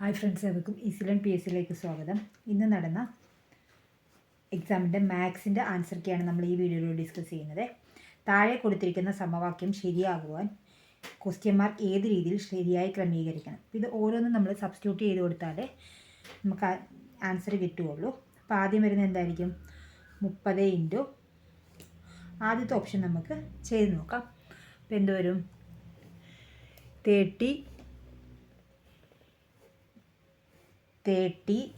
Hi friends എവർക്കും ഈസിലൻ P S സിയിലേക്ക് സ്വാഗതം. ഇന്ന് നടന്ന എക്സാമിന്റെ മാത്സിന്റെ ആൻസർക്കാണ് നമ്മൾ ഈ വീഡിയോയിൽ ഡിസ്കസ് ചെയ്യുന്നത്. താഴെ കൊടുത്തിരിക്കുന്ന സമവാക്യം ശരിയാകുവാൻ ക്വസ്റ്റ്യൻ മാർക്ക് ഏത് രീതിയിൽ ശരിയായി ക്രമീകരിക്കണം. ഇത് ഓരോന്നും നമ്മൾ സബ്സ്റ്റിറ്റ്യൂട്ട് ചെയ്ത് കൊടുത്താലേ നമുക്ക് ആൻസർ കിട്ടുകയുള്ളൂ. അപ്പോൾ ആദ്യം വരുന്നത് എന്തായിരിക്കും? മുപ്പത് ഇന്റു ആദ്യത്തെ ഓപ്ഷൻ നമുക്ക് ചെയ്ത് നോക്കാം. അപ്പോൾ എന്ത് വരും? Thirty thirty.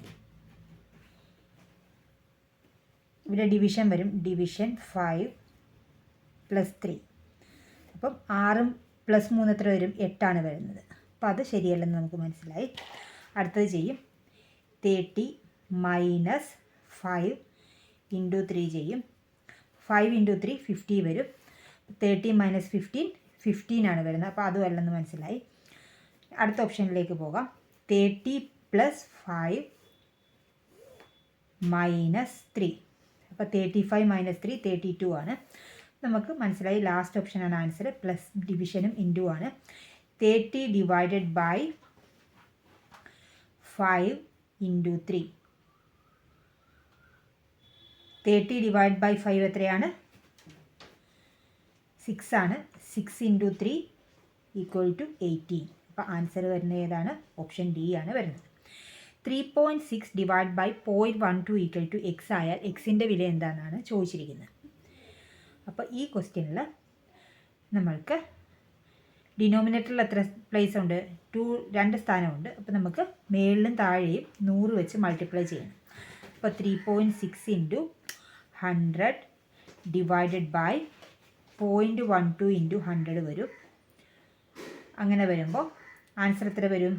ഇവിടെ ഡിവിഷൻ വരും. ഡിവിഷൻ ഫൈവ് പ്ലസ് ത്രീ അപ്പം ആറും പ്ലസ് മൂന്ന് എത്ര വരും? എട്ടാണ് വരുന്നത്. അപ്പം അത് ശരിയല്ലെന്ന് നമുക്ക് മനസ്സിലായി. അടുത്തത് ചെയ്യും. Thirty minus five into three ചെയ്യും. ഫൈവ് ഇന്റു ത്രീ ഫിഫ്റ്റി വരും. തേർട്ടി മൈനസ് ഫിഫ്റ്റീൻ ഫിഫ്റ്റീൻ ആണ് വരുന്നത്. അപ്പോൾ അതും അല്ലെന്ന് മനസ്സിലായി. അടുത്ത ഓപ്ഷനിലേക്ക് പോകാം. Thirty plus five minus three അപ്പോൾ thirty five minus three thirty two ആണ്. നമുക്ക് മനസ്സിലായി ലാസ്റ്റ് ഓപ്ഷനാണ് ആൻസർ പ്ലസ് ഡിവിഷനും ഇന്റു ആണ്. Thirty divided by five into three thirty divide by five എത്രയാണ്? സിക്സ് ആണ്. Six into three equal to eighteen അപ്പോൾ ആൻസർ വരുന്നത് ഏതാണ്? ഓപ്ഷൻ ഡി ആണ് വരുന്നത്. Three point six divide by point one two equal to X ആയാൽ എക്സിന്റെ വില എന്താണെന്നാണ് ചോദിച്ചിരിക്കുന്നത്. അപ്പോൾ ഈ ക്വസ്റ്റ്യനിൽ നമ്മൾക്ക് ഡിനോമിനേറ്ററിൽ എത്ര പ്ലേസ് ഉണ്ട്? ടു രണ്ട് സ്ഥാനമുണ്ട്. അപ്പോൾ നമുക്ക് മേളിലും താഴെയും നൂറ് വെച്ച് മൾട്ടിപ്ലൈ ചെയ്യണം. അപ്പോൾ three point six into hundred divided by point one two into hundred വരും. അങ്ങനെ വരുമ്പോൾ ആൻസർ എത്ര വരും?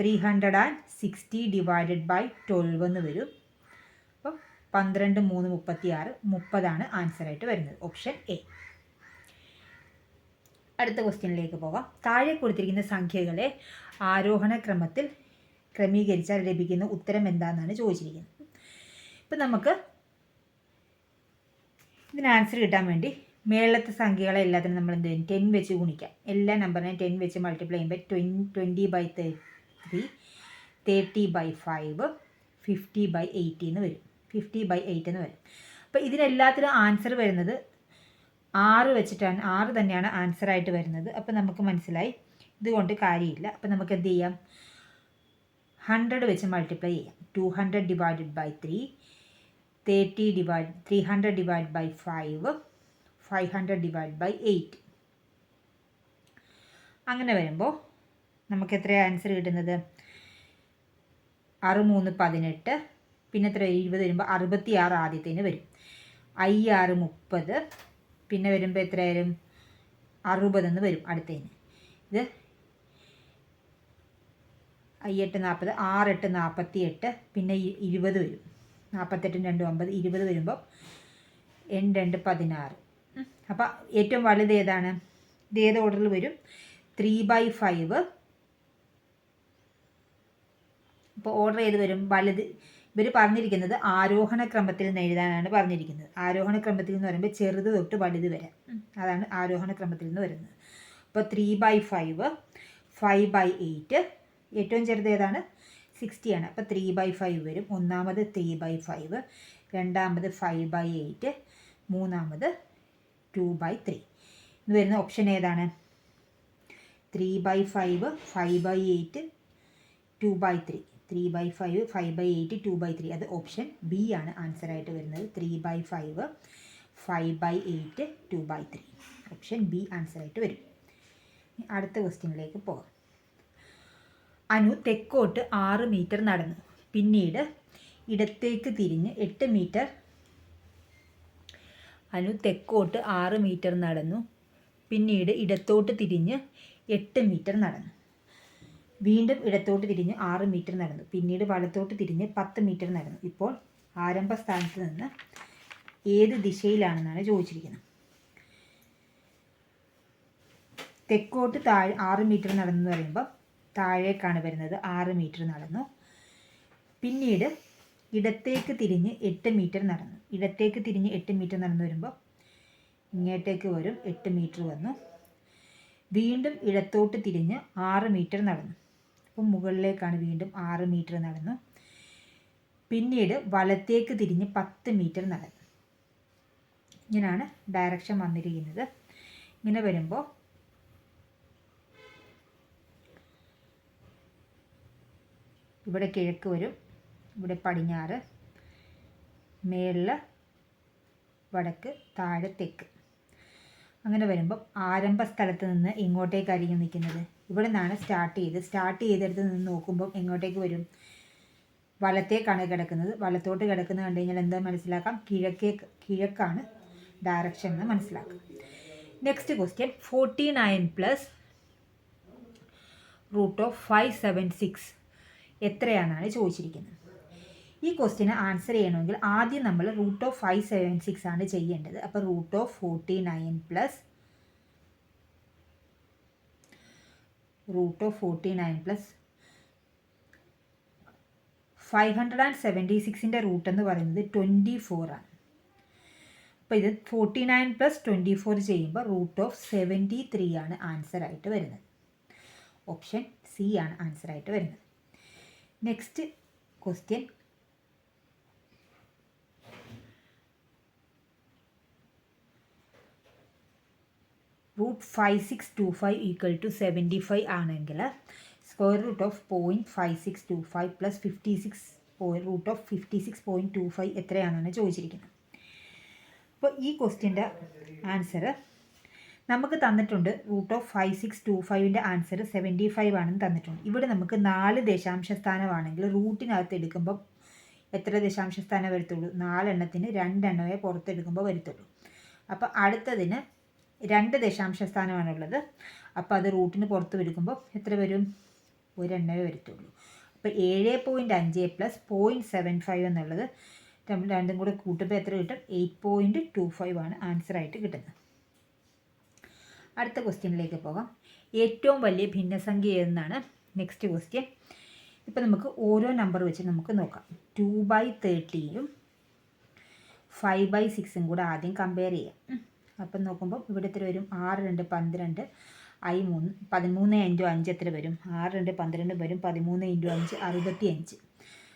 Three hundred and sixty divided by twelve എന്ന് വരും. അപ്പം പന്ത്രണ്ട് മൂന്ന് മുപ്പത്തി ആറ് മുപ്പതാണ് ആൻസറായിട്ട് വരുന്നത്. ഓപ്ഷൻ എ അടുത്ത ക്വസ്റ്റ്യനിലേക്ക് പോകാം. താഴെ കൊടുത്തിരിക്കുന്ന സംഖ്യകളെ ആരോഹണ ക്രമത്തിൽ ക്രമീകരിച്ചാൽ ലഭിക്കുന്ന ഉത്തരം എന്താണെന്നാണ് ചോദിച്ചിരിക്കുന്നത്. ഇപ്പം നമുക്ക് ഇതിന് ആൻസർ കിട്ടാൻ വേണ്ടി മേളത്തെ സംഖ്യകളെ എല്ലാത്തിനും നമ്മൾ എന്ത് ചെയ്യും? ടെൻ വെച്ച് ഗുണിക്കാം. എല്ലാ നമ്പറിനെയും ടെൻ വെച്ച് മൾട്ടിപ്ലൈ ചെയ്യുമ്പോൾ ട്വൻ twenty by three thirty by five fifty by eighty എന്ന് വരും. ഫിഫ്റ്റി ബൈ എയ്റ്റ് എന്ന് വരും. അപ്പോൾ ഇതിനെല്ലാത്തിനും ആൻസർ വരുന്നത് ആറ് വെച്ചിട്ടാണ്. ആറ് തന്നെയാണ് ആൻസർ ആയിട്ട് വരുന്നത്. അപ്പോൾ നമുക്ക് മനസ്സിലായി. ഇതുകൊണ്ട് കാര്യമില്ല. അപ്പോൾ നമുക്ക് എന്ത് ചെയ്യാം? ഹൺഡ്രഡ് വെച്ച് മൾട്ടിപ്ലൈ ചെയ്യാം. Two hundred divided by three thirty divide three hundred divide by five five hundred divide by eight അങ്ങനെ വരുമ്പോൾ നമുക്ക് എത്ര ആൻസർ കിട്ടുന്നത്? ആറ് മൂന്ന് പതിനെട്ട് പിന്നെ എത്ര ഇരുപത് വരുമ്പോൾ അറുപത്തി ആറ് ആദ്യത്തേന് വരും. ആറ് മുപ്പത് പിന്നെ വരുമ്പോൾ എത്ര വരും? അറുപതെന്ന് വരും അടുത്തതിന് ഇത് എട്ട് നാൽപ്പത് ആറെട്ട് നാൽപ്പത്തി എട്ട് പിന്നെ ഇരുപത് വരും. നാൽപ്പത്തെട്ടും രണ്ടും അമ്പത് ഇരുപത് വരുമ്പോൾ എൺ രണ്ട് പതിനാറ്. അപ്പോൾ ഏറ്റവും വലുത് ഏതാണ്? ഇത് ഏത് ഓർഡറിൽ വരും? ത്രീ ബൈ ഫൈവ് ഇപ്പോൾ ഓർഡർ ചെയ്ത് വരും. വലുത് ഇവർ പറഞ്ഞിരിക്കുന്നത് ആരോഹണ ക്രമത്തിൽ നിന്ന് എഴുതാനാണ് പറഞ്ഞിരിക്കുന്നത്. ആരോഹണ ക്രമത്തിൽ എന്ന് പറയുമ്പോൾ ചെറുത് തൊട്ട് വലുത് വരെ. അതാണ് ആരോഹണ ക്രമത്തിൽ നിന്ന് വരുന്നത്. അപ്പോൾ three by five five by eight ഏറ്റവും ചെറുത് ഏതാണ്? സിക്സ്റ്റി ആണ്. അപ്പോൾ ത്രീ ബൈ ഫൈവ് വരും. ഒന്നാമത് ത്രീ ബൈ ഫൈവ് രണ്ടാമത് ഫൈവ് ബൈ എയ്റ്റ് മൂന്നാമത് ടു ബൈ ത്രീ ഇത് വരുന്ന ഓപ്ഷൻ ഏതാണ്? Three by five five by eight two by three three by five five by eight two by three അത് option B ആണ് answer ആയിട്ട് വരുന്നത്. Three by five five by eight two by three option B answer ആയിട്ട് വരും. അടുത്ത ക്വസ്റ്റ്യനിലേക്ക് പോകാം. അനു തെക്കോട്ട് ആറ് മീറ്റർ നടന്നു. പിന്നീട് ഇടത്തേക്ക് തിരിഞ്ഞ് എട്ട് മീറ്റർ അനു തെക്കോട്ട് ആറ് മീറ്റർ നടന്നു. പിന്നീട് ഇടത്തോട്ട് തിരിഞ്ഞ് എട്ട് മീറ്റർ നടന്നു. വീണ്ടും ഇടത്തോട്ട് തിരിഞ്ഞ് ആറ് മീറ്റർ നടന്നു. പിന്നീട് വലത്തോട്ട് തിരിഞ്ഞ് പത്ത് മീറ്റർ നടന്നു. ഇപ്പോൾ ആരംഭ സ്ഥാനത്ത് നിന്ന് ഏത് ദിശയിലാണെന്നാണ് ചോദിച്ചിരിക്കുന്നത്. തെക്കോട്ട് താഴെ ആറ് മീറ്റർ നടന്നു എന്ന് പറയുമ്പോൾ താഴേക്കാണ് വരുന്നത്. ആറ് മീറ്റർ നടന്നു. പിന്നീട് ഇടത്തേക്ക് തിരിഞ്ഞ് എട്ട് മീറ്റർ നടന്നു. ഇടത്തേക്ക് തിരിഞ്ഞ് എട്ട് മീറ്റർ നടന്നു വരുമ്പോൾ ഇങ്ങോട്ടേക്ക് വരും. എട്ട് മീറ്റർ വന്നു. വീണ്ടും ഇടത്തോട്ട് തിരിഞ്ഞ് ആറ് മീറ്റർ നടന്നു. അപ്പം മുകളിലേക്കാണ് വീണ്ടും ആറ് മീറ്റർ നടന്നു. പിന്നീട് വലത്തേക്ക് തിരിഞ്ഞ് പത്ത് മീറ്റർ നടന്നു. ഇങ്ങനെയാണ് ഡയറക്ഷൻ വന്നിരിക്കുന്നത്. ഇങ്ങനെ വരുമ്പോൾ ഇവിടെ കിഴക്ക് വരും ഇവിടെ പടിഞ്ഞാറ് മേളിൽ വടക്ക് താഴെ തെക്ക്. അങ്ങനെ വരുമ്പം ആരംഭ സ്ഥലത്ത് നിന്ന് ഇങ്ങോട്ടേക്കായിരിക്കും നിൽക്കുന്നത്. ഇവിടെ നിന്നാണ് സ്റ്റാർട്ട് ചെയ്ത്. സ്റ്റാർട്ട് ചെയ്തെടുത്ത് നിന്ന് നോക്കുമ്പോൾ എങ്ങോട്ടേക്ക് വരും? വലത്തേക്കാണ് കിടക്കുന്നത്. വലത്തോട്ട് കിടക്കുന്നത് കണ്ടു കഴിഞ്ഞാൽ എന്താ മനസ്സിലാക്കാം? കിഴക്കേ കിഴക്കാണ് ഡയറക്ഷൻ എന്ന് മനസ്സിലാക്കാം. Next question forty nine plus root of five seven six എത്രയാണെന്നാണ് ചോദിച്ചിരിക്കുന്നത്. ഈ ക്വസ്റ്റിന് ആൻസർ ചെയ്യണമെങ്കിൽ ആദ്യം നമ്മൾ root of five seven six ആണ് ചെയ്യേണ്ടത്. അപ്പോൾ root of forty nine plus root of forty nine plus five hundred and seventy സിക്സിന്റെ root എന്ന് പറയുന്നത് ട്വന്റി ഫോർ ആണ് അപ്പോൾ ഇത് forty nine plus twenty four ചെയ്യുമ്പോൾ റൂട്ട് ഓഫ് സെവന്റി ത്രീ ആണ് ആൻസർ ആയിട്ട് വരുന്നത്. ഓപ്ഷൻ സി ആണ് ആൻസർ ആയിട്ട് വരുന്നത്. Next question root five six two five equal to seventy five ആണെങ്കിൽ square root of point five six two five plus fifty six root of fifty six point two five എത്രയാണെന്ന് ചോദിച്ചിരിക്കുന്നത് അപ്പോൾ ഈ ക്വസ്റ്റ്യന്റെ answer നമുക്ക് തന്നിട്ടുണ്ട് root of five six two ഫൈവിന്റെ answer seventy five ആണെന്ന് തന്നിട്ടുണ്ട്. ഇവിടെ നമുക്ക് നാല് ദശാംശ സ്ഥാനമാണെങ്കിൽ റൂട്ടിനകത്ത് എടുക്കുമ്പോൾ എത്ര ദശാംശ സ്ഥാനം വരത്തുള്ളൂ? നാലെണ്ണത്തിന് രണ്ടെണ്ണമേ പുറത്തെടുക്കുമ്പോൾ വരത്തുള്ളൂ. അപ്പോൾ അടുത്തതിന് രണ്ട് ദശാംശ സ്ഥാനമാണുള്ളത് അപ്പോൾ അത് റൂട്ടിന് പുറത്ത് വരുമ്പോൾ എത്ര വരും? ഒരെണ്ണമേ വരത്തുള്ളൂ. അപ്പോൾ ഏഴ് പോയിന്റ് അഞ്ച് പ്ലസ് പോയിന്റ് സെവൻ ഫൈവ് എന്നുള്ളത് രണ്ടും കൂടെ കൂട്ടുമ്പോൾ എത്ര കിട്ടും? എയ്റ്റ് പോയിന്റ് ടു ഫൈവ് ആണ് ആൻസർ ആയിട്ട് കിട്ടുന്നത്. അടുത്ത ക്വസ്റ്റ്യനിലേക്ക് പോകാം. ഏറ്റവും വലിയ ഭിന്നസംഖ്യ ഏതെന്നാണ്? നെക്സ്റ്റ് ക്വസ്റ്റ്യൻ ഇപ്പം നമുക്ക് ഓരോ നമ്പർ വെച്ച് നമുക്ക് നോക്കാം. ടു ബൈ തേർട്ടീനും ഫൈവ് ബൈ സിക്സും കൂടെ ആദ്യം കമ്പയർ ചെയ്യാം. അപ്പം നോക്കുമ്പോൾ ഇവിടെ എത്ര വരും ആറ് രണ്ട് പന്ത്രണ്ട് ഐ മൂന്ന് പതിമൂന്ന് ഇന്റു അഞ്ച് എത്ര വരും? ആറ് രണ്ട് പന്ത്രണ്ട് വരും പതിമൂന്ന് ഇന്റു അഞ്ച് അറുപത്തി അഞ്ച്.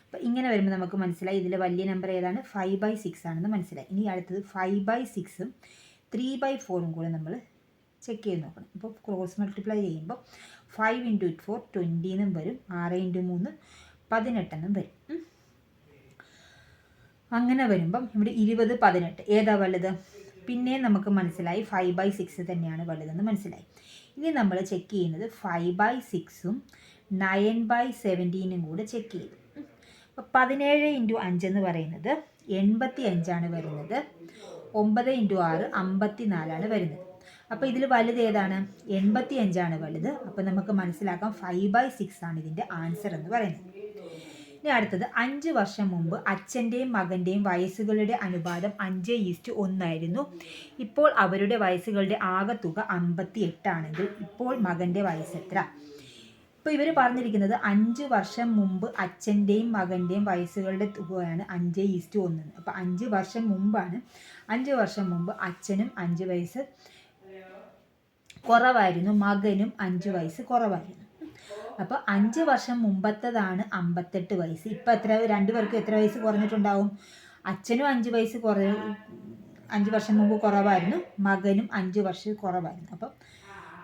അപ്പോൾ ഇങ്ങനെ വരുമ്പോൾ നമുക്ക് മനസ്സിലായി ഇതിലെ വലിയ നമ്പർ ഏതാണ്? ഫൈവ് ബൈ സിക്സ് ആണെന്ന് മനസ്സിലായി. ഇനി അടുത്തത് ഫൈവ് ബൈ സിക്സും ത്രീ ബൈ ഫോറും കൂടെ നമ്മൾ ചെക്ക് ചെയ്ത് നോക്കണം. ഇപ്പോൾ ക്രോസ് മൾട്ടിപ്ലൈ ചെയ്യുമ്പോൾ ഫൈവ് ഇന്റു എയ്റ്റ് ഫോർ ട്വന്റീന്നും വരും ആറ് ഇന്റു മൂന്ന് പതിനെട്ടെന്നും വരും. അങ്ങനെ വരുമ്പം ഇവിടെ ഇരുപത് പതിനെട്ട്. ഏതാ വലുത്? പിന്നെ നമുക്ക് മനസ്സിലായി ഫൈവ് ബൈ സിക്സ് തന്നെയാണ് വലുതെന്ന് മനസ്സിലായി. ഇനി നമ്മൾ ചെക്ക് ചെയ്യുന്നത് ഫൈവ് ബൈ സിക്സും നയൻ ബൈ സെവന്റീനും കൂടെ ചെക്ക് ചെയ്തു. അപ്പോൾ പതിനേഴ് ഇന്റു അഞ്ചെന്ന് പറയുന്നത് എൺപത്തി അഞ്ചാണ് വരുന്നത്. ഒമ്പത് ഇന്റു ആറ് അമ്പത്തി നാലാണ് വരുന്നത്. അപ്പോൾ ഇതിൽ വലുത് ഏതാണ്? എൺപത്തി അഞ്ചാണ് വലുത്. അപ്പോൾ നമുക്ക് മനസ്സിലാക്കാം ഫൈവ് ബൈ സിക്സ് ആണ് ഇതിന്റെ ആൻസർ എന്ന് പറയുന്നത്. ഇനി അടുത്തത് അഞ്ച് വർഷം മുമ്പ് അച്ഛന്റെയും മകന്റെയും വയസ്സുകളുടെ അനുപാതം അഞ്ച് ഈസ്റ്റ് ഒന്നായിരുന്നു. ഇപ്പോൾ അവരുടെ വയസ്സുകളുടെ ആകെത്തുക അമ്പത്തി എട്ടാണെങ്കിൽ ഇപ്പോൾ മകന്റെ വയസ്സ് എത്ര? ഇപ്പോൾ ഇവർ പറഞ്ഞിരിക്കുന്നത് അഞ്ച് വർഷം മുമ്പ് അച്ഛന്റെയും മകന്റെയും വയസ്സുകളുടെ തുകയാണ് അഞ്ച് ഈസ്റ്റ് ഒന്ന്. അപ്പോൾ അഞ്ച് വർഷം മുമ്പാണ് അഞ്ച് വർഷം മുമ്പ് അച്ഛനും അഞ്ച് വയസ്സ് കുറവായിരുന്നു മകനും അഞ്ച് വയസ്സ് കുറവായിരുന്നു. അപ്പോൾ അഞ്ച് വർഷം മുമ്പത്തതാണ് അമ്പത്തെട്ട് വയസ്സ്. ഇപ്പൊ എത്ര രണ്ടു പേർക്കും എത്ര വയസ്സ് കുറഞ്ഞിട്ടുണ്ടാവും? അച്ഛനും അഞ്ച് വയസ്സ് കുറ അഞ്ച് വർഷം മുമ്പ് കുറവായിരുന്നു. മകനും അഞ്ച് വർഷം കുറവായിരുന്നു. അപ്പം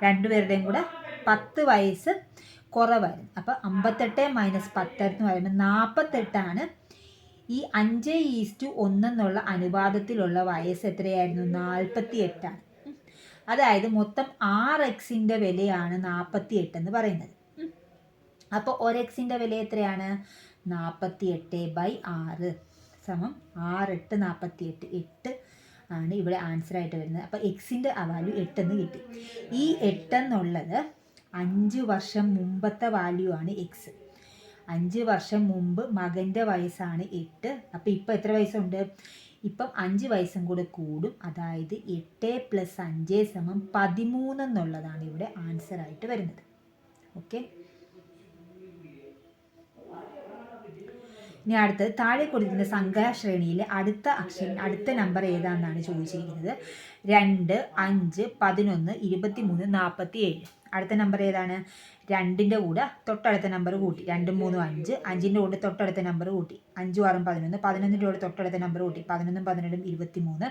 രണ്ടുപേരുടെയും കൂടെ പത്ത് വയസ്സ് കുറവായിരുന്നു. അപ്പോൾ അമ്പത്തെട്ട് മൈനസ് പത്ത് എന്ന് പറയുമ്പോൾ നാൽപ്പത്തെട്ടാണ് ഈ അഞ്ച് ഈസ്റ്റു ഒന്നെന്നുള്ള അനുപാതത്തിലുള്ള വയസ്സ് എത്രയായിരുന്നു? നാൽപ്പത്തി എട്ടാണ് അതായത് മൊത്തം ആറ് എക്സിന്റെ വിലയാണ് നാൽപ്പത്തി എട്ട് എന്ന് പറയുന്നത്. അപ്പോൾ ഒരു എക്സിന്റെ വില എത്രയാണ്? നാൽപ്പത്തി എട്ട് ബൈ ആറ്. സമം ആറ് എട്ട് നാൽപ്പത്തി എട്ട് എട്ട് ആണ് ഇവിടെ ആൻസർ ആയിട്ട് വരുന്നത്. അപ്പോൾ എക്സിന്റെ വാല്യൂ എട്ടെന്ന് കിട്ടി. ഈ എട്ടെന്നുള്ളത് അഞ്ച് വർഷം മുമ്പത്തെ വാല്യൂ ആണ് എക്സ് അഞ്ച് വർഷം മുമ്പ് മകന്റെ വയസ്സാണ് എട്ട്. അപ്പോൾ ഇപ്പോൾ എത്ര വയസ്സുണ്ട്? ഇപ്പം അഞ്ച് വയസ്സും കൂടെ കൂടും. അതായത് എട്ട് പ്ലസ് അഞ്ച് സമം പതിമൂന്ന് എന്നുള്ളതാണ് ഇവിടെ ആൻസർ ആയിട്ട് വരുന്നത്. ഓക്കെ ഇനി അടുത്തത് താഴെ കൊടുത്തിരിക്കുന്ന സംഖ്യാശ്രേണിയിലെ അടുത്ത അക്ഷരം അടുത്ത നമ്പർ ഏതാണെന്നാണ് ചോദിച്ചിരിക്കുന്നത്? രണ്ട് അഞ്ച് പതിനൊന്ന് ഇരുപത്തി മൂന്ന് നാൽപ്പത്തി ഏഴ് അടുത്ത നമ്പർ ഏതാണ്? രണ്ടിന്റെ കൂടെ തൊട്ടടുത്ത നമ്പർ കൂട്ടി. രണ്ടും മൂന്നും അഞ്ച് അഞ്ചിന്റെ കൂടെ തൊട്ടടുത്ത നമ്പർ കൂട്ടി. അഞ്ചും ആറും പതിനൊന്ന് പതിനൊന്നിന്റെ കൂടെ തൊട്ടടുത്ത നമ്പർ കൂട്ടി. പതിനൊന്നും പതിനെട്ടും ഇരുപത്തി മൂന്ന്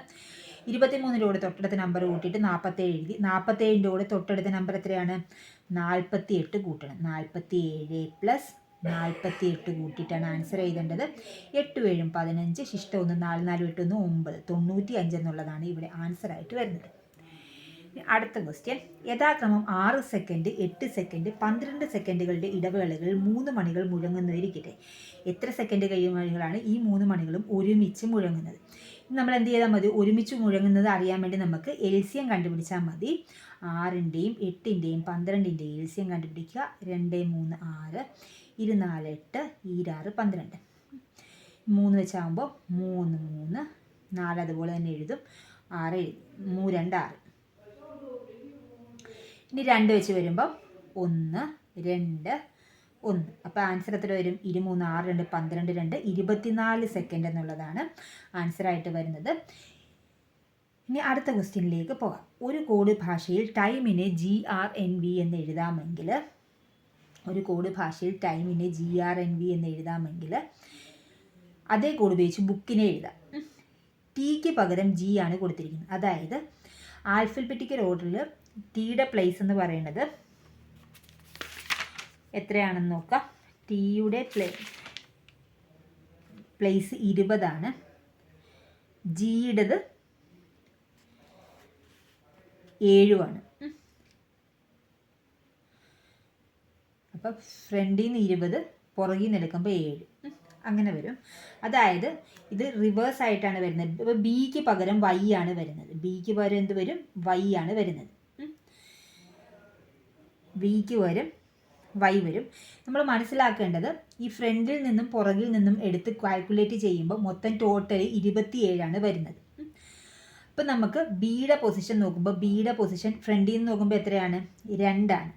ഇരുപത്തി മൂന്നിന്റെ കൂടെ തൊട്ടടുത്ത നമ്പർ കൂട്ടിയിട്ട് നാൽപ്പത്തേഴ് എഴുതി. നാൽപ്പത്തേഴിന്റെ കൂടെ തൊട്ടടുത്ത നമ്പർ എത്രയാണ്? നാൽപ്പത്തി എട്ട് കൂട്ടണം. നാൽപ്പത്തി ഏഴ് പ്ലസ് നാൽപ്പത്തി എട്ട് കൂട്ടിയിട്ടാണ് ആൻസർ എഴുതേണ്ടത്. എട്ട് ഏഴും പതിനഞ്ച് ശിഷ്ടം ഒന്ന് നാല് നാല് എട്ട് ഒന്ന് ഒമ്പത് തൊണ്ണൂറ്റി അഞ്ച് എന്നുള്ളതാണ് ഇവിടെ ആൻസർ ആയിട്ട് വരുന്നത്. അടുത്ത ക്വസ്റ്റ്യൻ യഥാക്രമം ആറ് സെക്കൻഡ് എട്ട് സെക്കൻഡ് പന്ത്രണ്ട് സെക്കൻഡുകളുടെ ഇടവേളകൾ മൂന്ന് മണികൾ മുഴങ്ങുന്നതിരിക്കട്ടെ. എത്ര സെക്കൻഡ് കഴിയുമ്പോഴാണ് ഈ മൂന്ന് മണികളും ഒരുമിച്ച് മുഴങ്ങുന്നത്? നമ്മൾ എന്ത് ചെയ്താൽ മതി? ഒരുമിച്ച് മുഴങ്ങുന്നത് അറിയാൻ വേണ്ടി നമുക്ക് എൽ സി എം കണ്ടുപിടിച്ചാൽ മതി. ആറിന്റെയും എട്ടിന്റെയും പന്ത്രണ്ടിന്റെയും എം കണ്ടുപിടിക്കുക. രണ്ട് മൂന്ന് ആറ്. ഇരുനാല് എട്ട് ഈരാറ് പന്ത്രണ്ട്. മൂന്ന് വെച്ചാകുമ്പോൾ മൂന്ന് മൂന്ന് നാല് അതുപോലെ തന്നെ എഴുതും. ആറ് മൂ രണ്ട് ആറ്. ഇനി രണ്ട് വെച്ച് വരുമ്പം ഒന്ന് രണ്ട് ഒന്ന്. അപ്പോൾ ആൻസർ എത്ര വരും? ഇരുമൂന്ന് ആറ് രണ്ട് പന്ത്രണ്ട് രണ്ട്. ഇരുപത്തിനാല് സെക്കൻഡ് എന്നുള്ളതാണ് ആൻസറായിട്ട് വരുന്നത്. ഇനി അടുത്ത ക്വസ്റ്റ്യനിലേക്ക് പോകാം. ഒരു കോഡ് ഭാഷയിൽ ടൈമിനെ ജി ആർ എൻ വി എന്ന് എഴുതാമെങ്കിൽ ഒരു കോഡ് ഭാഷയിൽ ടൈമിനെ ജി ആർ എൻ വി എന്ന് എഴുതാമെങ്കിൽ അതേ കോഡ് ഉപയോഗിച്ച് ബുക്കിനെ എഴുതാം. ടിക്ക് പകരം ജി ആണ് കൊടുത്തിരിക്കുന്നത്. അതായത് ആൽഫബറ്റിക്കൽ ഓർഡറിൽ ടിയുടെ പ്ലേസ് എന്ന് പറയുന്നത് എത്രയാണെന്ന് നോക്കാം. ടിയുടെ പ്ലേ പ്ലേസ് ഇരുപതാണ്. ജിയുടേത് ഏഴുമാണ്. അപ്പം ഫ്രണ്ടിൽ നിന്ന് ഇരുപത് പുറകിൽ നിന്ന് എടുക്കുമ്പോൾ ഏഴ്. അങ്ങനെ വരും. അതായത് ഇത് റിവേഴ്സ് ആയിട്ടാണ് വരുന്നത്. ഇപ്പോൾ ബിക്ക് പകരം വൈ ആണ് വരുന്നത്. ബിക്ക് പകരം എന്ത് വരും? വൈ ആണ് വരുന്നത്. വിക്ക് വരും വൈ വരും. നമ്മൾ മനസ്സിലാക്കേണ്ടത് ഈ ഫ്രണ്ടിൽ നിന്നും പുറകിൽ നിന്നും എടുത്ത് കാൽക്കുലേറ്റ് ചെയ്യുമ്പോൾ മൊത്തം ടോട്ടൽ ഇരുപത്തിയേഴാണ് വരുന്നത്. അപ്പം നമുക്ക് ബിയുടെ പൊസിഷൻ നോക്കുമ്പോൾ ബിയുടെ പൊസിഷൻ ഫ്രണ്ടിൽ നിന്ന് നോക്കുമ്പോൾ എത്രയാണ്? രണ്ടാണ്.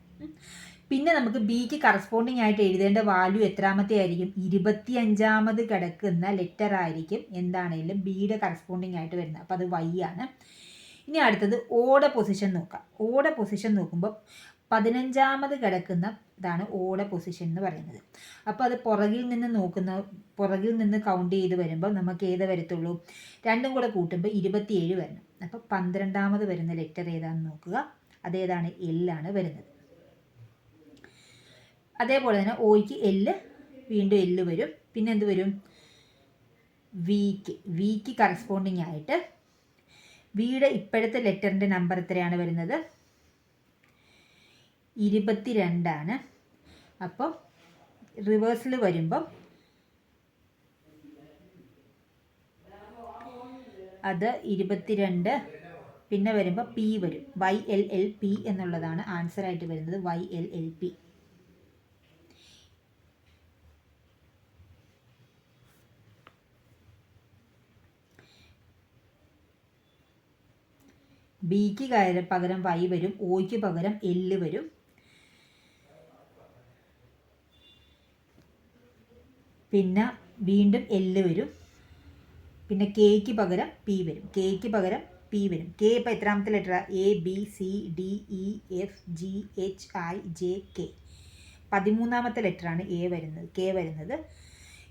പിന്നെ നമുക്ക് ബിക്ക് കറസ്പോണ്ടിങ് ആയിട്ട് എഴുതേണ്ട വാല്യൂ എത്രാമത്തെ ആയിരിക്കും? ഇരുപത്തി അഞ്ചാമത് കിടക്കുന്ന ലെറ്റർ ആയിരിക്കും. എന്താണെങ്കിലും ബിയുടെ കറസ്പോണ്ടിങ് ആയിട്ട് വരുന്നത്. അപ്പോൾ അത് വൈ ആണ്. ഇനി അടുത്തത് ഓടെ പൊസിഷൻ നോക്കാം. ഓടെ പൊസിഷൻ നോക്കുമ്പോൾ പതിനഞ്ചാമത് കിടക്കുന്ന ഇതാണ് ഓടെ പൊസിഷൻ എന്ന് പറയുന്നത്. അപ്പോൾ അത് പുറകിൽ നിന്ന് നോക്കുന്ന പുറകിൽ നിന്ന് കൗണ്ട് ചെയ്ത് വരുമ്പോൾ നമുക്ക് ഏത് വരത്തുള്ളൂ? രണ്ടും കൂടെ കൂട്ടുമ്പോൾ ഇരുപത്തിയേഴ് വരണം. അപ്പോൾ പന്ത്രണ്ടാമത് വരുന്ന ലെറ്റർ ഏതാണെന്ന് നോക്കുക. അതേതാണ് എല്ലാണ് വരുന്നത്. അതേപോലെ തന്നെ ഒയ്ക്ക് എല്ല് വീണ്ടും എല്ല് വരും. പിന്നെ എന്ത് വരും? വിക്ക് വിക്ക് കറസ്പോണ്ടിങ് ആയിട്ട് വിയുടെ ഇപ്പോഴത്തെ ലെറ്ററിന്റെ നമ്പർ എത്രയാണ് വരുന്നത്? ഇരുപത്തി രണ്ടാണ് അപ്പോൾ റിവേഴ്സിൽ വരുമ്പം അത് ഇരുപത്തിരണ്ട് പിന്നെ വരുമ്പോൾ പി വരും. വൈ എൽ എൽ പി എന്നുള്ളതാണ് ആൻസറായിട്ട് വരുന്നത്. വൈ എൽ എൽ പി ബിക്ക് പകരം വൈ വരും ഒയ്ക്ക് പകരം എല്ല് വരും. പിന്നെ വീണ്ടും എല്ല് വരും. പിന്നെ കെക്ക് പകരം പി വരും. കെക്ക് പകരം പി വരും. കെ ഇപ്പോൾ എത്രാമത്തെ letter A B C D E F G H I J K. പതിമൂന്നാമത്തെ ലെറ്ററാണ് എ വരുന്നത്. കെ വരുന്നത്.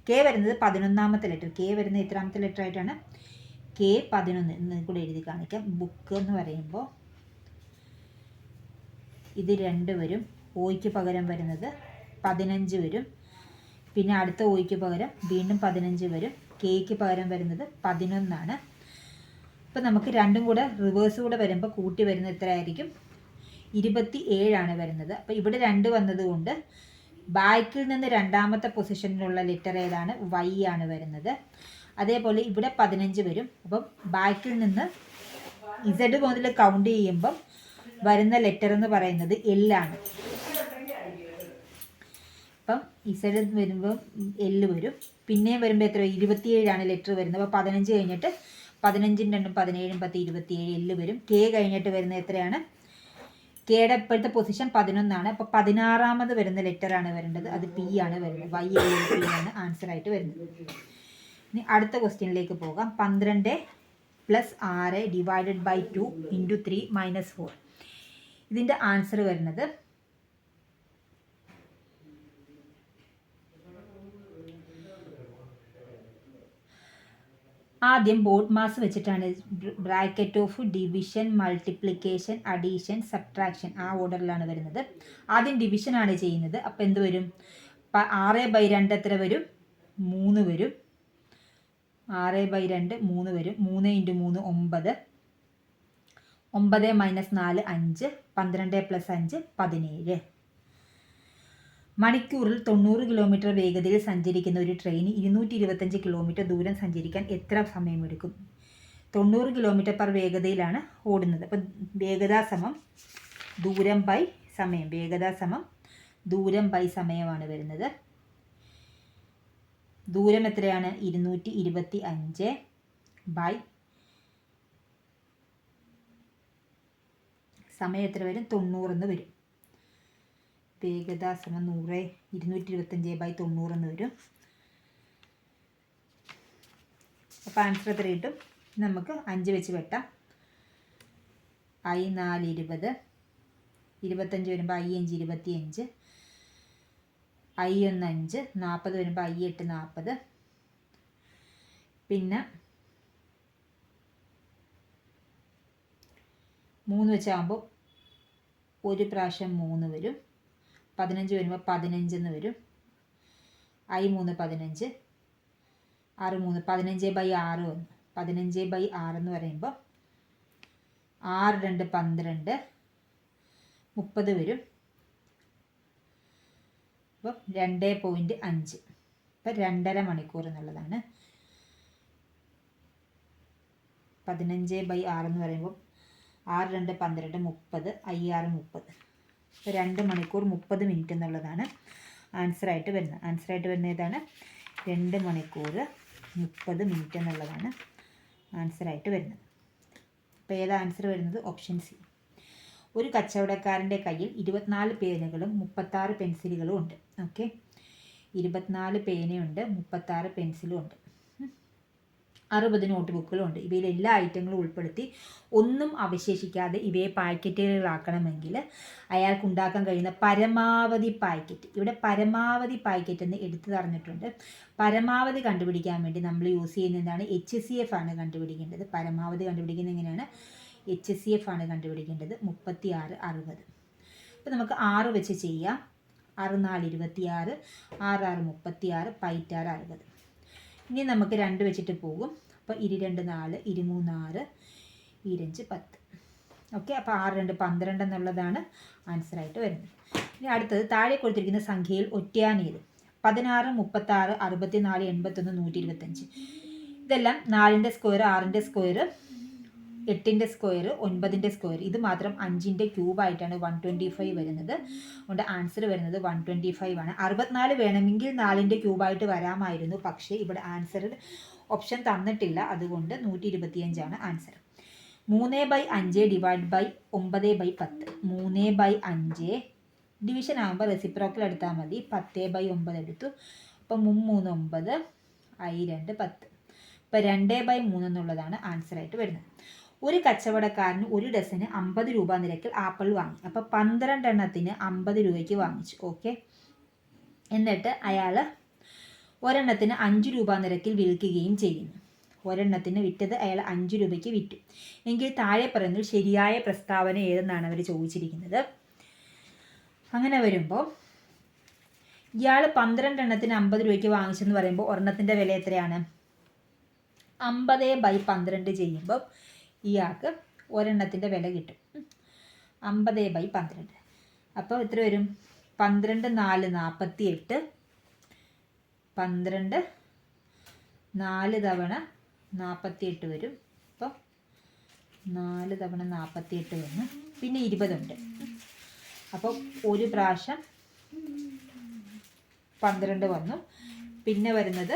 കെ വരുന്നത് പതിനൊന്നാമത്തെ ലെറ്റർ കെ വരുന്നത് എത്രാമത്തെ ലെറ്റർ ആയിട്ടാണ്? കെ പതിനൊന്ന് എന്ന് കൂടെ എഴുതി കാണിക്കാം. ബുക്ക് എന്ന് പറയുമ്പോൾ ഇത് രണ്ട് വരും. ഓയ്ക്ക് പകരം വരുന്നത് പതിനഞ്ച് വരും. പിന്നെ അടുത്ത ഓയ്ക്ക് പകരം വീണ്ടും പതിനഞ്ച് വരും. കെക്ക് പകരം വരുന്നത് പതിനൊന്നാണ്. അപ്പോൾ നമുക്ക് രണ്ടും കൂടെ റിവേഴ്സ് കൂടെ വരുമ്പോൾ കൂട്ടി വരുന്നത് എത്രയായിരിക്കും? ഇരുപത്തി ഏഴാണ് വരുന്നത്. അപ്പോൾ ഇവിടെ രണ്ട് വന്നതുകൊണ്ട് ബാക്കിൽ നിന്ന് രണ്ടാമത്തെ പൊസിഷനിലുള്ള ലെറ്റർ ഏതാണ്? വൈ ആണ് വരുന്നത്. അതേപോലെ ഇവിടെ പതിനഞ്ച് വരും. അപ്പം ബാക്കിൽ നിന്ന് ഇസഡ് മുതൽ കൗണ്ട് ചെയ്യുമ്പം വരുന്ന ലെറ്റർ എന്ന് പറയുന്നത് എല്ലാണ് അപ്പം ഇസഡ് വരുമ്പോൾ എല്ല് വരും. പിന്നെയും വരുമ്പോൾ എത്ര ഇരുപത്തിയേഴാണ് ലെറ്റർ വരുന്നത്. അപ്പോൾ പതിനഞ്ച് കഴിഞ്ഞിട്ട് പതിനഞ്ചും രണ്ടും പതിനേഴും പത്ത് ഇരുപത്തിയേഴ് എല്ല് വരും. കെ കഴിഞ്ഞിട്ട് വരുന്നത് എത്രയാണ്? കെയുടെ ഇപ്പോഴത്തെ പൊസിഷൻ പതിനൊന്നാണ്. അപ്പോൾ പതിനാറാമത് വരുന്ന ലെറ്ററാണ് വരേണ്ടത്. അത് പി ആണ് വരുന്നത് വൈ എ പി ആണ് ആൻസർ ആയിട്ട് വരുന്നത്. ഇനി അടുത്ത ക്വസ്റ്റ്യനിലേക്ക് പോകാം. പന്ത്രണ്ട് പ്ലസ് ആറ് divided by two into three minus four. ഇതിന്റെ ആൻസർ വരുന്നത് ആദ്യം ബോർഡ് മാസ് വെച്ചിട്ടാണ് bracket of division multiplication addition subtraction ആ ഓർഡറിലാണ് വരുന്നത്. ആദ്യം ഡിവിഷനാണ് ചെയ്യുന്നത്. അപ്പോൾ എന്ത് വരും? ആറ് ബൈ രണ്ട് എത്ര വരും? മൂന്ന് വരും. ആറ് ബൈ രണ്ട് മൂന്ന് വരും. മൂന്ന് ഇന്റു മൂന്ന് ഒമ്പത്. ഒമ്പത് മൈനസ് നാല് അഞ്ച്. പന്ത്രണ്ട് പ്ലസ് അഞ്ച് പതിനേഴ്. മണിക്കൂറിൽ തൊണ്ണൂറ് കിലോമീറ്റർ വേഗതയിൽ സഞ്ചരിക്കുന്ന ഒരു ട്രെയിൻ ഇരുന്നൂറ്റി ഇരുപത്തഞ്ച് കിലോമീറ്റർ ദൂരം സഞ്ചരിക്കാൻ എത്ര സമയമെടുക്കും? തൊണ്ണൂറ് കിലോമീറ്റർ പെർ വേഗതയിലാണ് ഓടുന്നത്. അപ്പം വേഗത സമം ദൂരം ബൈ സമയം. വേഗത സമം ദൂരം ബൈ സമയമാണ് വരുന്നത്. ദൂരം എത്രയാണ്? ഇരുന്നൂറ്റി ഇരുപത്തി അഞ്ച് ബൈ സമയം എത്ര വരും? തൊണ്ണൂറെന്ന് വരും. വേഗത സമം നൂറ് ഇരുന്നൂറ്റി ഇരുപത്തഞ്ച് ബൈ തൊണ്ണൂറെന്ന് വരും. അപ്പോൾ ആൻസർ എത്ര കിട്ടും? നമുക്ക് അഞ്ച് വെച്ച് വെട്ടാം. ഐ നാല് ഇരുപത് ഇരുപത്തഞ്ച് വരുമ്പോൾ ഐ അഞ്ച് ഇരുപത്തി അഞ്ച് ഐ ഒന്ന് അഞ്ച് നാൽപ്പത് വരുമ്പോൾ ഐ എട്ട് നാൽപ്പത് പിന്നെ മൂന്ന് വെച്ചാകുമ്പോൾ ഒരു പ്രാവശ്യം മൂന്ന് വരും. പതിനഞ്ച് വരുമ്പോൾ പതിനഞ്ചെന്ന് വരും. ഐ മൂന്ന് പതിനഞ്ച് ആറ് മൂന്ന്. പതിനഞ്ച് ബൈ ആറ് വന്ന് പതിനഞ്ച് ബൈ ആറെന്ന് പറയുമ്പോൾ ആറ് രണ്ട് പന്ത്രണ്ട് മുപ്പത് വരും. അപ്പം രണ്ട് പോയിന്റ് അഞ്ച്. അപ്പം രണ്ടര മണിക്കൂർ എന്നുള്ളതാണ്. പതിനഞ്ച് ബൈ എന്ന് പറയുമ്പോൾ ആറ് രണ്ട് പന്ത്രണ്ട് മുപ്പത് ആറ് മുപ്പത്. അപ്പോൾ രണ്ട് മണിക്കൂർ മുപ്പത് മിനിറ്റ് എന്നുള്ളതാണ് ആൻസറായിട്ട് വരുന്നത്. ആൻസറായിട്ട് വരുന്ന ഏതാണ്? രണ്ട് മണിക്കൂർ മുപ്പത് മിനിറ്റ് എന്നുള്ളതാണ് ആൻസറായിട്ട് വരുന്നത്. അപ്പോൾ ഏതാ ആൻസർ വരുന്നത്? ഓപ്ഷൻ സി ഒരു കച്ചവടക്കാരന്റെ കയ്യിൽ ഇരുപത്തിനാല് പേനകളും മുപ്പത്താറ് പെൻസിലുകളും ഉണ്ട്. ഓക്കെ? ഇരുപത്തിനാല് പേനയുണ്ട് മുപ്പത്താറ് പെൻസിലും ഉണ്ട്. അറുപത് നോട്ട് ബുക്കുകളും ഉണ്ട്. ഇവയിൽ എല്ലാ ഐറ്റങ്ങളും ഉൾപ്പെടുത്തി ഒന്നും അവശേഷിക്കാതെ ഇവയെ പാക്കറ്റുകളാക്കണമെങ്കിൽ അയാൾക്ക് ഉണ്ടാക്കാൻ കഴിയുന്ന പരമാവധി പാക്കറ്റ്. ഇവിടെ പരമാവധി പാക്കറ്റ് എന്ന് എടുത്തു പറഞ്ഞിട്ടുണ്ട് പരമാവധി കണ്ടുപിടിക്കാൻ വേണ്ടി നമ്മൾ യൂസ് ചെയ്യുന്ന എന്താണ് എച്ച് സി എഫ് ആണ് കണ്ടുപിടിക്കേണ്ടത്. പരമാവധി കണ്ടുപിടിക്കുന്നത് എങ്ങനെയാണ്? എച്ച് സി എഫ് ആണ് കണ്ടുപിടിക്കേണ്ടത്. മുപ്പത്തി ആറ് അറുപത്. അപ്പോൾ നമുക്ക് ആറ് വെച്ച് ചെയ്യാം. ആറ് നാല് ഇരുപത്തി ആറ് ആറ് ആറ് മുപ്പത്തി ആറ് പൈറ്റാറ് അറുപത്. ഇനി നമുക്ക് രണ്ട് വെച്ചിട്ട് പോകും. അപ്പോൾ ഇരു രണ്ട് നാല് ഇരുമൂന്നാറ് ആറ് ഇരഞ്ച് പത്ത്. ഓക്കെ? അപ്പോൾ ആറ് രണ്ട് പന്ത്രണ്ട് എന്നുള്ളതാണ് ആൻസറായിട്ട് വരുന്നത്. ഇനി അടുത്തത് താഴെ കൊടുത്തിരിക്കുന്ന സംഖ്യയിൽ ഒറ്റയാനേത് പതിനാറ് മുപ്പത്താറ് അറുപത്തിനാല് എൺപത്തൊന്ന് നൂറ്റി ഇരുപത്തഞ്ച് ഇതെല്ലാം നാലിന്റെ സ്ക്വയർ ആറിന്റെ സ്ക്വയർ എട്ടിന്റെ സ്ക്വയർ ഒൻപതിന്റെ സ്ക്വയർ ഇത് മാത്രം അഞ്ചിന്റെ ക്യൂബായിട്ടാണ് വൺ ട്വന്റി ഫൈവ് വരുന്നത്. അതുകൊണ്ട് ആൻസർ വരുന്നത് വൺ ട്വന്റി ഫൈവ് ആണ്. അറുപത്തിനാല് വേണമെങ്കിൽ നാലിന്റെ ക്യൂബായിട്ട് വരാമായിരുന്നു. പക്ഷേ ഇവിടെ ആൻസർ ഓപ്ഷൻ തന്നിട്ടില്ല. അതുകൊണ്ട് നൂറ്റി ഇരുപത്തിയഞ്ചാണ് ആൻസർ മൂന്ന് ബൈ അഞ്ച് ഡിവൈഡ് ബൈ ഒമ്പത് ബൈ പത്ത്. മൂന്ന് ബൈ അഞ്ച് ഡിവിഷൻ ആകുമ്പോൾ റെസിപ്രോക്കൽ എടുത്താൽ മതി. പത്ത് ബൈ ഒമ്പത് എടുത്തു. അപ്പോൾ മൂന്ന് ഒമ്പത് ഐ രണ്ട് പത്ത്. ഇപ്പോൾ രണ്ട് ബൈ മൂന്ന് എന്നുള്ളതാണ് ആൻസറായിട്ട് വരുന്നത്. ഒരു കച്ചവടക്കാരന് ഒരു ഡസന് അമ്പത് രൂപ നിരക്കിൽ ആപ്പിൾ വാങ്ങി. അപ്പോൾ പന്ത്രണ്ട് എണ്ണത്തിന് അമ്പത് രൂപയ്ക്ക് വാങ്ങിച്ചു. ഓക്കെ? എന്നിട്ട് അയാൾ ഒരെണ്ണത്തിന് അഞ്ച് രൂപ നിരക്കിൽ വിൽക്കുകയും ചെയ്യുന്നു. ഒരെണ്ണത്തിന് വിറ്റത് അയാൾ അഞ്ച് രൂപയ്ക്ക് വിറ്റു. എങ്കിൽ താഴെ പറയുന്നത് ശരിയായ പ്രസ്താവന ഏതെന്നാണ് അവർ ചോദിച്ചിരിക്കുന്നത്. അങ്ങനെ വരുമ്പോൾ ഇയാൾ പന്ത്രണ്ട് എണ്ണത്തിന് അമ്പത് രൂപയ്ക്ക് വാങ്ങിച്ചെന്ന് പറയുമ്പോൾ ഒരെണ്ണത്തിന്റെ വില എത്രയാണ്? അമ്പത് ബൈ പന്ത്രണ്ട് ചെയ്യുമ്പോൾ ഇയാൾക്ക് ഒരെണ്ണത്തിന്റെ വില കിട്ടും. അമ്പത് ബൈ പന്ത്രണ്ട്. അപ്പോൾ എത്ര വരും? പന്ത്രണ്ട് നാല് നാൽപ്പത്തി എട്ട് പന്ത്രണ്ട് നാല് തവണ നാൽപ്പത്തി എട്ട് വരും. അപ്പോൾ നാല് തവണ നാൽപ്പത്തി എട്ട് വന്നു പിന്നെ ഇരുപതുണ്ട്. അപ്പോൾ ഒരു പ്രാവശ്യം പന്ത്രണ്ട് വന്നു. പിന്നെ വരുന്നത്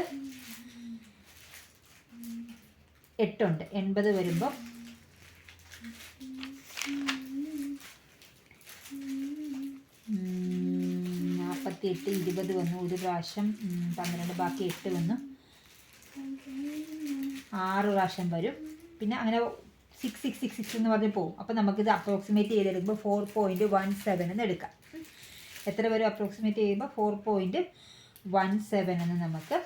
എട്ടുണ്ട്. എൺപത് വരുമ്പോൾ നാൽപ്പത്തി എട്ട് ഇരുപത് വന്നു. ഒരു പ്രാവശ്യം പന്ത്രണ്ട് ബാക്കി എട്ട് വന്നു. ആറ് പ്രാവശ്യം വരും. പിന്നെ അങ്ങനെ സിക്സ് സിക്സ് സിക്സ് സിക്സ് എന്ന് പറഞ്ഞ് പോകും അപ്പോൾ നമുക്കിത് അപ്രോക്സിമേറ്റ് ചെയ്തെടുക്കുമ്പോൾ ഫോർ പോയിന്റ് വൺ സെവൻ എന്ന് എടുക്കാം. എത്ര വരും അപ്രോക്സിമേറ്റ് ചെയ്യുമ്പോൾ ഫോർ പോയിന്റ് വൺ സെവൻ എന്ന് നമുക്ക്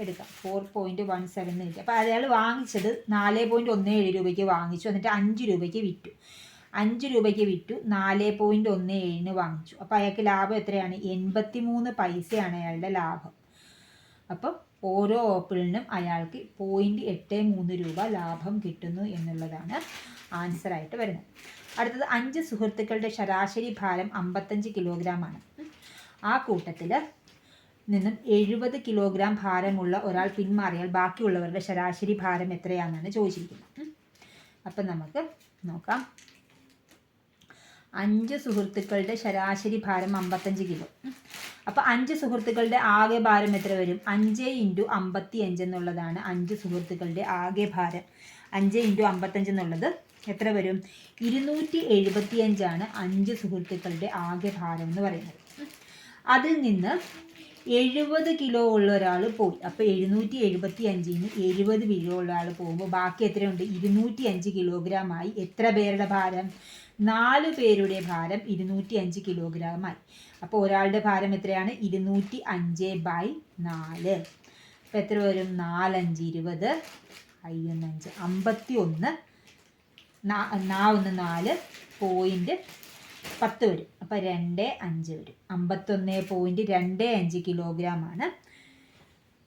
എടുക്കാം. ഫോർ പോയിന്റ് വൺ സെവൻ എന്ന് എടുക്കാം. അപ്പോൾ അയാൾ വാങ്ങിച്ചത് നാല് പോയിന്റ് ഒന്ന് ഏഴ് രൂപയ്ക്ക് വാങ്ങിച്ചു. എന്നിട്ട് അഞ്ച് രൂപയ്ക്ക് വിറ്റു. അഞ്ച് രൂപയ്ക്ക് വിറ്റു. നാല് പോയിന്റ് ഒന്ന് ഏഴിന് വാങ്ങിച്ചു. അപ്പോൾ അയാൾക്ക് ലാഭം എത്രയാണ്? എൺപത്തി മൂന്ന് പൈസയാണ് അയാളുടെ ലാഭം. അപ്പം ഓരോ ഓപ്പിളിനും അയാൾക്ക് പോയിന്റ് എട്ട് മൂന്ന് രൂപ ലാഭം കിട്ടുന്നു എന്നുള്ളതാണ് ആൻസറായിട്ട് വരുന്നത്. അടുത്തത് അഞ്ച് സുഹൃത്തുക്കളുടെ ശരാശരി ഭാരം അമ്പത്തഞ്ച് കിലോഗ്രാമാണ് ആ കൂട്ടത്തിൽ നിന്നും എഴുപത് കിലോഗ്രാം ഭാരമുള്ള ഒരാൾ പിന്മാറിയാൽ ബാക്കിയുള്ളവരുടെ ശരാശരി ഭാരം എത്രയാണെന്നാണ് ചോദിച്ചിരിക്കുന്നത്. അപ്പം നമുക്ക് നോക്കാം. അഞ്ച് സുഹൃത്തുക്കളുടെ ശരാശരി ഭാരം അമ്പത്തഞ്ച് കിലോ. അപ്പോൾ അഞ്ച് സുഹൃത്തുക്കളുടെ ആകെ ഭാരം എത്ര വരും? അഞ്ച് ഇന്റു അമ്പത്തി അഞ്ച് എന്നുള്ളതാണ് അഞ്ച് സുഹൃത്തുക്കളുടെ ആകെ ഭാരം. അഞ്ച് ഇന്റു അമ്പത്തഞ്ച് എന്നുള്ളത് എത്ര വരും? ഇരുന്നൂറ്റി എഴുപത്തി അഞ്ചാണ് അഞ്ച് സുഹൃത്തുക്കളുടെ ആകെ ഭാരം എന്ന് പറയുന്നത്. അതിൽ നിന്ന് എഴുപത് കിലോ ഉള്ള ഒരാൾ പോയി. അപ്പോൾ എഴുന്നൂറ്റി എഴുപത്തി അഞ്ചിൽ നിന്ന് എഴുപത് കിലോ ഉള്ള ആൾ പോകുമ്പോൾ ബാക്കി എത്രയുണ്ട്? ഇരുന്നൂറ്റി അഞ്ച് കിലോഗ്രാമായി എത്ര പേരുടെ ഭാരം? നാല് പേരുടെ ഭാരം ഇരുന്നൂറ്റി അഞ്ച് കിലോഗ്രാമായി. അപ്പോൾ ഒരാളുടെ ഭാരം എത്രയാണ്? ഇരുന്നൂറ്റി അഞ്ച് ബൈ നാല്. അപ്പോൾ എത്ര വരും? നാലഞ്ച് ഇരുപത് അയ്യൊന്നഞ്ച്. അമ്പത്തി ഒന്ന് നാ ഒന്ന് നാല് പോയിന്റ് പത്ത് വരും. അപ്പോൾ രണ്ട് അഞ്ച് വരും. അമ്പത്തൊന്ന് പോയിന്റ് രണ്ട് അഞ്ച് കിലോഗ്രാമാണ്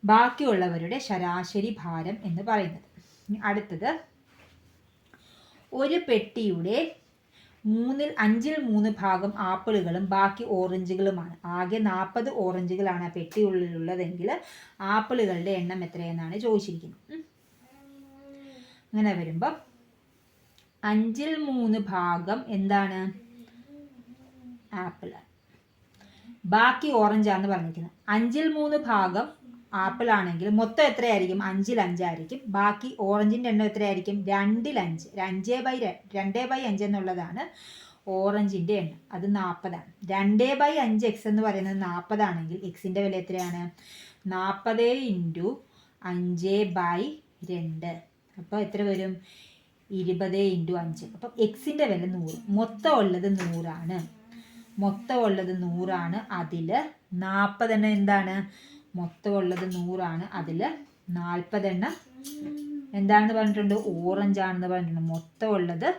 ബാക്കിയുള്ളവരുടെ ശരാശരി ഭാരം എന്ന് പറയുന്നത്. അടുത്തത്. ഒരു പെട്ടിയുടെ മൂന്നിൽ അഞ്ചിൽ മൂന്ന് ഭാഗം ആപ്പിളുകളും ബാക്കി ഓറഞ്ചുകളുമാണ്. ആകെ നാൽപ്പത് ഓറഞ്ചുകളാണ് ആ പെട്ടിയുള്ളിലുള്ളതെങ്കിൽ ആപ്പിളുകളുടെ എണ്ണം എത്രയെന്നാണ് ചോദിച്ചിരിക്കുന്നത്. അങ്ങനെ വരുമ്പം അഞ്ചിൽ മൂന്ന് ഭാഗം എന്താണ്? ആപ്പിൾ ബാക്കി ഓറഞ്ചാന്ന് പറഞ്ഞിരിക്കുന്നത് അഞ്ചിൽ മൂന്ന് ഭാഗം ആപ്പിൾ ആണെങ്കിൽ മൊത്തം എത്രയായിരിക്കും? അഞ്ചിൽ അഞ്ചായിരിക്കും. ബാക്കി ഓറഞ്ചിന്റെ എണ്ണം എത്രയായിരിക്കും? രണ്ടിൽ അഞ്ച്. അഞ്ച് ബൈ രണ്ടേ ബൈ അഞ്ച് എന്നുള്ളതാണ് ഓറഞ്ചിന്റെ എണ്ണം. അത് നാൽപ്പതാണ് രണ്ടേ ബൈ അഞ്ച് എക്സ് എന്ന് പറയുന്നത് നാൽപ്പതാണെങ്കിൽ എക്സിന്റെ വില എത്രയാണ്? നാൽപ്പത് ഇന്റു അഞ്ച് ബൈ രണ്ട്. അപ്പോൾ എത്ര വരും? ഇരുപത് ഇന്റു അഞ്ച്. അപ്പം എക്സിന്റെ വില നൂറ്. മൊത്തം ഉള്ളത് നൂറാണ്. മൊത്തം ഉള്ളത് നൂറാണ്. അതിൽ നാൽപ്പതെണ്ണം എന്താണ്? മൊത്തം ഉള്ളത് നൂറാണ്. അതിൽ നാൽപ്പതെണ്ണം എന്താണെന്ന് പറഞ്ഞിട്ടുണ്ട്? ഓറഞ്ച് ആണെന്ന് പറഞ്ഞിട്ടുണ്ട്. മൊത്തം ഉള്ളത്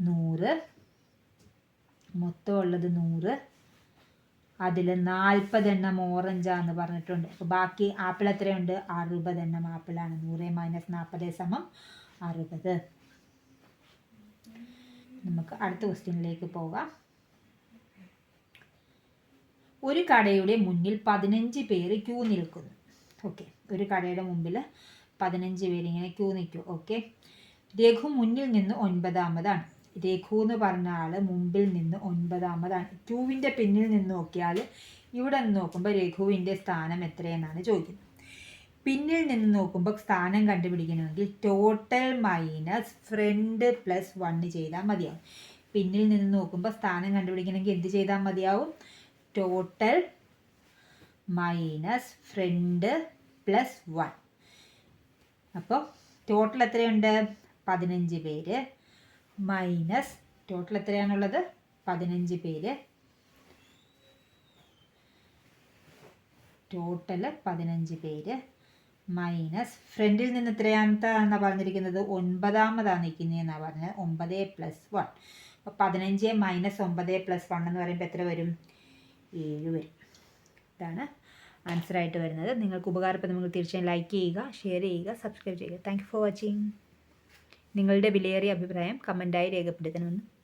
നൂറ്. മൊത്തം ഉള്ളത് നൂറ്. അതിൽ നാൽപ്പതെണ്ണം ഓറഞ്ചാന്ന് പറഞ്ഞിട്ടുണ്ട്. അപ്പോൾ ബാക്കി ആപ്പിൾ എത്രയുണ്ട്? അറുപതെണ്ണം ആപ്പിളാണ്. നൂറ് മൈനസ് നാൽപ്പത് സമം അറുപത്. നമുക്ക് അടുത്ത ക്വസ്റ്റ്യനിലേക്ക് പോകാം. ഒരു കടയുടെ മുന്നിൽ പതിനഞ്ച് പേര് ക്യൂ നിൽക്കുന്നു. ഓക്കെ ഒരു കടയുടെ മുമ്പിൽ പതിനഞ്ച് പേരിങ്ങനെ ക്യൂ നിൽക്കും. ഓക്കെ രഘു മുന്നിൽ നിന്ന് ഒൻപതാമതാണ്. രഘു എന്ന് പറഞ്ഞ ആൾ മുമ്പിൽ നിന്ന് ഒൻപതാമതാണ്. ക്യൂവിന്റെ പിന്നിൽ നിന്ന് നോക്കിയാൽ ഇവിടെ നിന്ന് നോക്കുമ്പോൾ രഘുവിന്റെ സ്ഥാനം എത്രയെന്നാണ് ചോദിക്കുന്നത്. പിന്നിൽ നിന്ന് നോക്കുമ്പോൾ സ്ഥാനം കണ്ടുപിടിക്കണമെങ്കിൽ total minus front plus one ചെയ്താൽ മതിയാവും. പിന്നിൽ നിന്ന് നോക്കുമ്പോൾ സ്ഥാനം കണ്ടുപിടിക്കണമെങ്കിൽ എന്ത് ചെയ്താൽ മതിയാവും? Total minus front plus one അപ്പോൾ ടോട്ടൽ എത്രയുണ്ട്? പതിനഞ്ച് പേര്. മൈനസ് ടോട്ടൽ എത്രയാണുള്ളത്? പതിനഞ്ച് പേര്. ടോട്ടൽ പതിനഞ്ച് പേര്. മൈനസ് ഫ്രണ്ടിൽ നിന്ന് എത്രയാമത്താണെന്നാണ് പറഞ്ഞിരിക്കുന്നത്? ഒൻപതാമതാണ് നിൽക്കുന്നതെന്നാണ് പറഞ്ഞത്. ഒമ്പത് പ്ലസ് വൺ അപ്പോൾ പതിനഞ്ച് മൈനസ് ഒമ്പത് പ്ലസ് വൺ എന്ന് പറയുമ്പോൾ എത്ര വരും? ഏഴ് വരും. ഇതാണ് ആൻസറായിട്ട് വരുന്നത്. നിങ്ങൾക്ക് ഉപകാരപ്പെടുന്ന നിങ്ങൾ തീർച്ചയായും ലൈക്ക് ചെയ്യുക ഷെയർ ചെയ്യുക സബ്സ്ക്രൈബ് ചെയ്യുക. താങ്ക് ഫോർ വാച്ചിങ് നിങ്ങളുടെ വിലയേറിയ അഭിപ്രായം കമന്റായി രേഖപ്പെടുത്തണമെന്ന്